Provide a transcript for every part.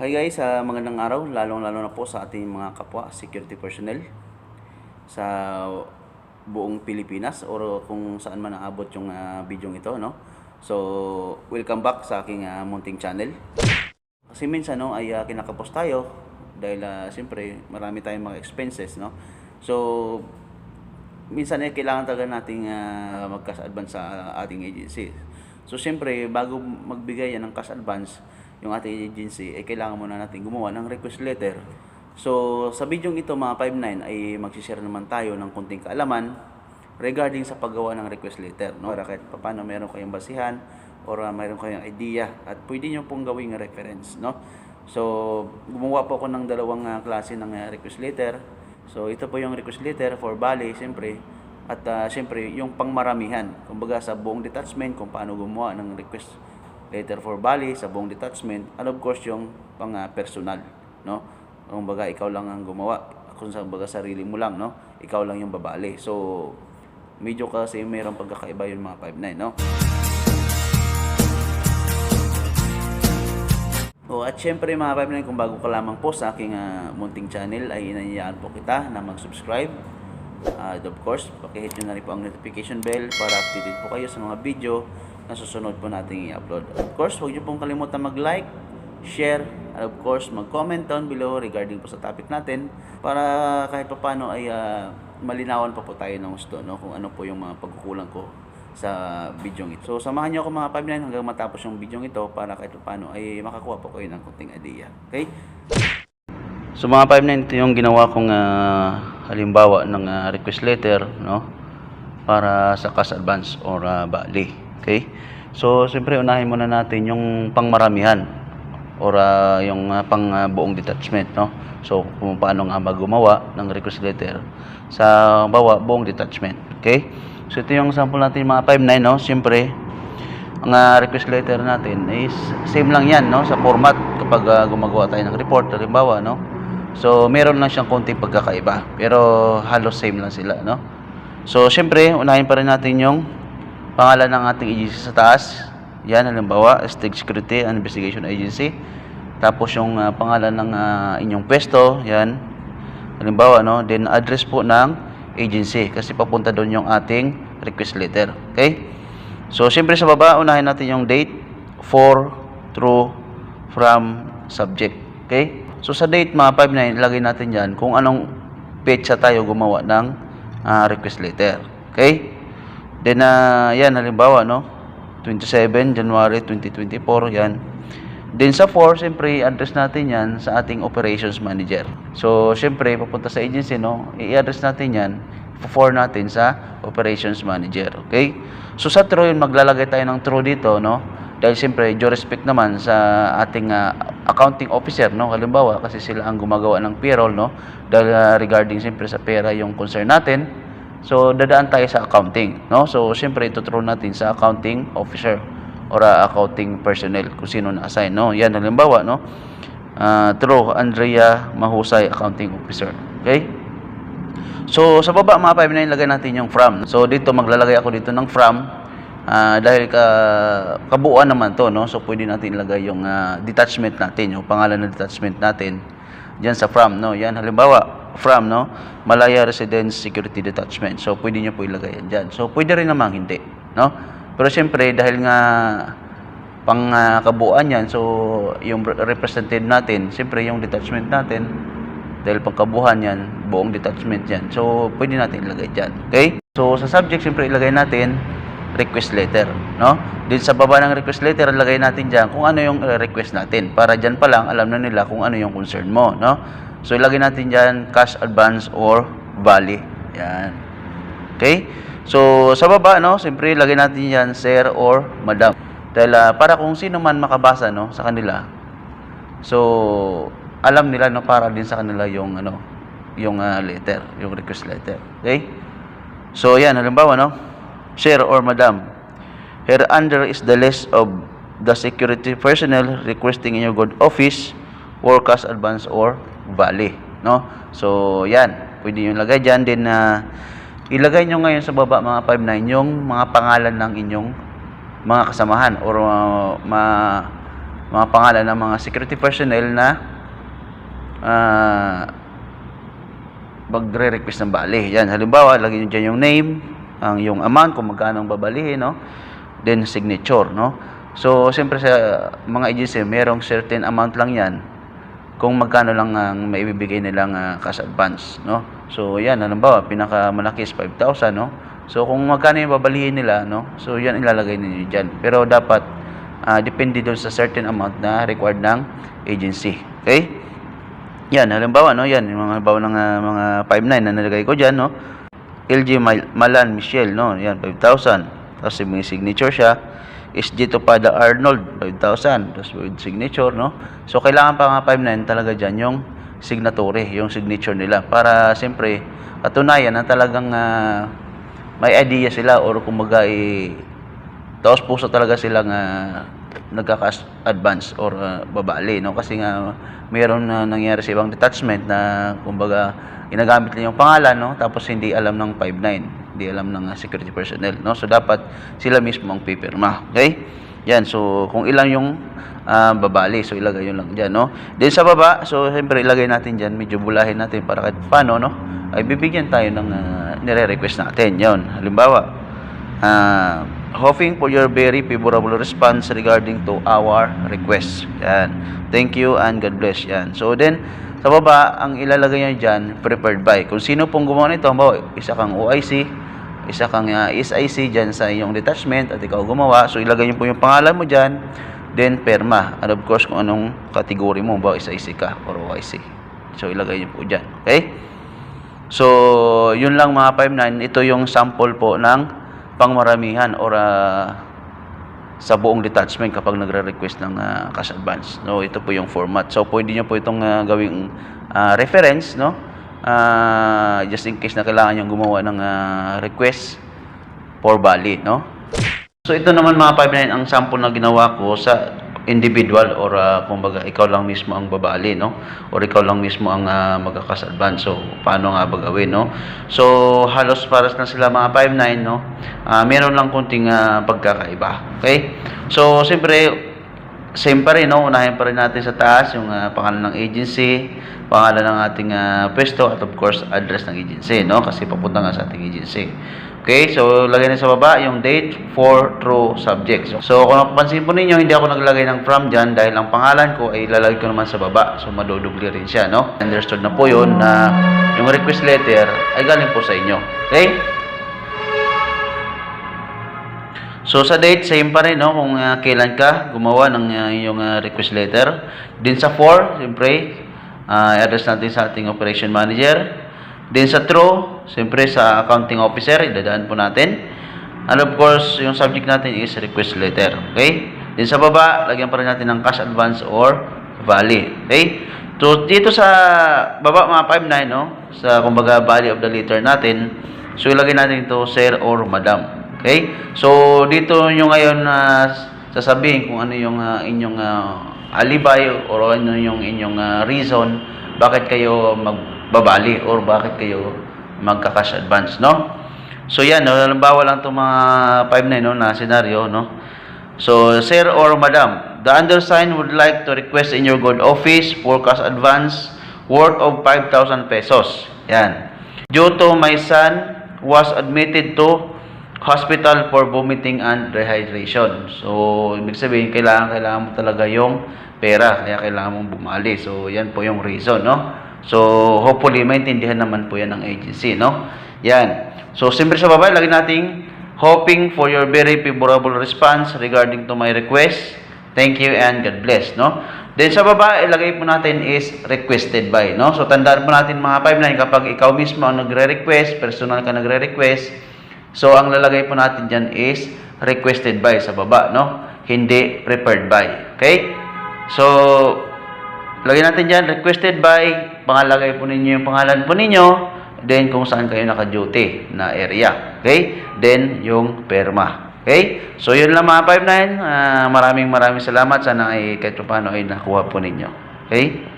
Hi guys, sa magandang araw, lalong-lalo na po sa ating mga kapwa security personnel sa buong Pilipinas or kung saan man naabot yung uh, video ito, no? So, welcome back sa aking ah, munting channel. Kasi minsan no ay ah, kinakapos tayo dahil uh, siyempre marami tayong mga expenses, no? So, minsan eh kailangan talaga nating ah, mag-cash advance sa ating agency. So siyempre, bago magbigay yan ng cash advance, yung ating agency, eh kailangan muna natin gumawa ng request letter. So sa video ito mga 59 ay magsishare naman tayo ng kunting kaalaman regarding sa paggawa ng request letter. No? Para kahit paano meron kayong basihan or uh, mayroon kayong idea at pwede nyo pong gawing reference. No? So gumawa po ako ng dalawang ah, klase ng ah, request letter. So ito po yung request letter for Bali, siyempre. At uh, siyempre, yung pangmaramihan. Kumbaga sa buong detachment, kung paano gumawa ng request letter for Bali sa buong detachment. And of course, yung pang uh, personal. No? Kumbaga, ikaw lang ang gumawa. Kung sa baga sarili mo lang, no? Ikaw lang yung babali. So, medyo kasi mayroong pagkakaiba yung mga 5'9", no? O at syempre mga kaibigan, kung bago ka lamang po sa aking ah, munting channel ay inanyayaan po kita na mag-subscribe. Ah, and of course, pakihit nyo na rin po ang notification bell para updated po kayo sa mga video na susunod po nating i-upload. Of course, huwag nyo pong kalimutan mag-like, share, and of course, mag-comment down below regarding po sa topic natin para kahit pa paano ay ah, malinawan pa po tayo ng gusto no? kung ano po yung mga pagkukulang ko sa video ito. So, samahan niyo ako mga 5 hanggang matapos yung video ito para kahit paano ay makakuha po kayo ng konting idea. Okay? So, mga 5 ito yung ginawa kong ah, halimbawa ng ah, request letter, no? Para sa cash advance or ah, bali. Okay? So, siyempre unahin muna natin yung pangmaramihan or ah, yung ah, pang ah, buong detachment, no? So, kung paano nga ba gumawa ng request letter sa bawa buong detachment. Okay? So, ito yung sample natin mga 5.9, no? Siyempre, ang ah, request letter natin is same lang yan, no? Sa format kapag ah, gumagawa tayo ng report, halimbawa, no? So, meron lang siyang konting pagkakaiba. Pero, halos same lang sila, no? So, siyempre, unahin pa rin natin yung pangalan ng ating agency sa taas. Yan, halimbawa, State Security and Investigation Agency. Tapos yung ah, pangalan ng ah, inyong pwesto, yan. Halimbawa, no? Then, address po ng agency kasi papunta doon yung ating request letter. Okay? So, siyempre sa baba, unahin natin yung date, for, through, from, subject. Okay? So, sa date, mga 5.9, ilagay natin dyan kung anong petsa tayo gumawa ng ah, request letter. Okay? Then, ah, yan, halimbawa, no? 27 January 2024, yan. Then sa 4, siyempre, i-address natin yan sa ating operations manager. So, siyempre, papunta sa agency, no? I-address natin yan, for natin sa operations manager. Okay? So, sa true, yun, maglalagay tayo ng true dito, no? Dahil siyempre, due respect naman sa ating ah, accounting officer, no? Halimbawa, kasi sila ang gumagawa ng payroll, no? Dahil ah, regarding siyempre sa pera yung concern natin. So, dadaan tayo sa accounting, no? So, siyempre, ituturo natin sa accounting officer or uh, accounting personnel kung sino na-assign, no? Yan, halimbawa, no? Uh, true, Andrea Mahusay, accounting officer. Okay? So, sa baba, mga 5 na ilagay natin yung from. So, dito, maglalagay ako dito ng from. Ah, dahil ka, kabuuan naman to, no? So, pwede natin ilagay yung ah, detachment natin, yung pangalan ng detachment natin. Diyan sa from, no? Yan, halimbawa, from, no? Malaya Residence Security Detachment. So, pwede nyo po ilagay yan dyan. So, pwede rin namang hindi, no? Pero siyempre, dahil nga pang kabuuan yan, so, yung re- representative natin, siyempre, yung detachment natin, dahil pangkabuhan yan, buong detachment yan. So, pwede natin ilagay dyan. Okay? So, sa subject, siyempre ilagay natin request letter. No? Din sa baba ng request letter, ilagay natin dyan kung ano yung uh, request natin. Para dyan pa lang, alam na nila kung ano yung concern mo. No? So, ilagay natin dyan cash advance or valley. Yan. Okay? So, sa baba, no, siyempre, ilagay natin dyan sir or madam. Dahil ah, para kung sino man makabasa no, sa kanila, So, alam nila no para din sa kanila yung ano, yung ah, letter, yung request letter. Okay? So, yan halimbawa no, Sir or Madam, here under is the list of the security personnel requesting in your good office, workers advance or valley, no? So, yan, pwede yung lagay diyan din na ilagay nyo ngayon sa baba mga 59 yung mga pangalan ng inyong mga kasamahan or uh, ma mga pangalan ng mga security personnel na ah, magre-request ng bali. Yan, halimbawa, lagyan nyo dyan yung name, ang yung amount, kung magkano ang babalihin, no? Then, signature, no? So, siyempre sa mga agency, merong certain amount lang yan kung magkano lang ang maibibigay nilang ah, cash advance, no? So, yan, halimbawa, pinakamalaki is 5,000, no? So, kung magkano yung babalihin nila, no? So, yan ilalagay ninyo dyan. Pero dapat, ah, depende doon sa certain amount na required ng agency. Okay? Yan, halimbawa, no? Yan, yung mga halimbawa ng ah, mga 5.9 na nilagay ko dyan, no? LG Mal- Malan Michelle, no? Yan, 5,000. Tapos may signature siya. SG Topada Arnold, 5,000. Tapos with signature, no? So, kailangan pa nga 5.9 talaga dyan yung signatory, yung signature nila. Para, siyempre, katunayan na talagang ah, may idea sila or kumbaga eh, taos puso talaga silang uh, nagkakas advance or ah, babali no kasi nga mayroon na nangyari sa ibang detachment na kumbaga ginagamit nila yung pangalan no tapos hindi alam ng 59 hindi alam ng ah, security personnel no so dapat sila mismo ang pipirma okay yan so kung ilang yung ah, babali so ilagay yun lang diyan no then sa baba so siyempre ilagay natin diyan medyo bulahin natin para kahit paano no ay bibigyan tayo ng ah, nire-request natin yon halimbawa Ah, hoping for your very favorable response regarding to our request. Yan. Thank you and God bless. Yan. So then, sa baba, ang ilalagay nyo dyan, prepared by. Kung sino pong gumawa nito, halimbawa, isa kang OIC, isa kang uh, SIC dyan sa iyong detachment at ikaw gumawa. So, ilagay nyo po yung pangalan mo dyan, then perma. And of course, kung anong kategory mo, ba SIC ka or OIC. So, ilagay nyo po dyan. Okay? So, yun lang mga 5.9. Ito yung sample po ng pangmaramihan or ah, sa buong detachment kapag nagre-request ng ah, cash advance. No, ito po yung format. So, pwede nyo po itong ah, gawing ah, reference, no? Ah, just in case na kailangan nyo gumawa ng ah, request for Bali, no? So, ito naman mga 5.9 ang sample na ginawa ko sa individual or ah, kumbaga ikaw lang mismo ang babali no? Or ikaw lang mismo ang uh, magkakas advance so paano nga ba gawin no? So halos paras na sila mga 5.9 no? Ah, meron lang kunting ah, pagkakaiba okay? So siyempre same pa rin, no? Unahin pa rin natin sa taas yung ah, pangalan ng agency, pangalan ng ating ah, pwesto, at of course, address ng agency, no? Kasi papunta nga sa ating agency. Okay, so lagay na sa baba yung date for true subject. So, kung napapansin po ninyo, hindi ako naglagay ng from dyan dahil ang pangalan ko ay ilalagay ko naman sa baba. So, madudubli rin siya, no? Understood na po yun na yung request letter ay galing po sa inyo. Okay? So sa date, same pa rin no kung ah, kailan ka gumawa ng ah, iyong ah, request letter. Din sa for, siyempre, ah, i-address natin sa ating operation manager. Din sa true, siyempre sa accounting officer, idadaan po natin. And of course, yung subject natin is request letter. Okay? Din sa baba, lagyan pa rin natin ng cash advance or valley. Okay? So dito sa baba mga 59 no, sa kumbaga body of the letter natin, so ilagay natin ito sir or madam. Okay? So, dito nyo ngayon na sasabihin kung ano yung ah, inyong ah, alibay or ano yung inyong ah, reason bakit kayo magbabali or bakit kayo magka-cash advance, no? So, yan, no? halimbawa lang itong mga 5-9 no, na senaryo, no? So, sir or madam, the undersigned would like to request in your good office for cash advance worth of 5,000 pesos. Yan. Due to my son was admitted to hospital for vomiting and dehydration. So, ibig sabihin, kailangan, kailangan mo talaga yung pera, kaya kailangan mong bumali. So, yan po yung reason, no? So, hopefully, maintindihan naman po yan ng agency, no? Yan. So, siyempre sa baba, lagi nating hoping for your very favorable response regarding to my request. Thank you and God bless, no? Then sa baba, ilagay po natin is requested by, no? So, tandaan po natin mga 5-9, kapag ikaw mismo ang nagre-request, personal ka nagre-request, So, ang lalagay po natin dyan is requested by sa baba, no? Hindi prepared by. Okay? So, lagay natin dyan, requested by, pangalagay po ninyo yung pangalan po ninyo, then kung saan kayo naka-duty na area. Okay? Then, yung perma. Okay? So, yun lang mga 5-9. Ah, maraming maraming salamat. Sana ay kahit pa paano ay nakuha po ninyo. Okay?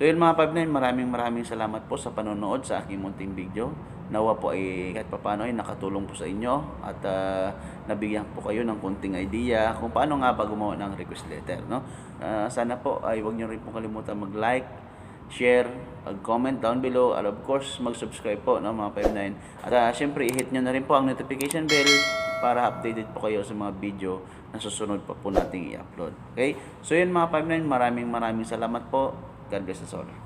So yun mga 5-9, maraming maraming salamat po sa panonood sa aking munting video. Nawa po ay kahit paano ay nakatulong po sa inyo at ah, nabigyan po kayo ng konting idea kung paano nga ba gumawa ng request letter. No? Ah, sana po ay huwag nyo rin po kalimutan mag-like, share, mag-comment down below, at of course, mag-subscribe po no, mga 59. At ah, syempre, i-hit nyo na rin po ang notification bell para updated po kayo sa mga video na susunod pa po nating i-upload. Okay? So yun mga 59, maraming maraming salamat po. God bless us all.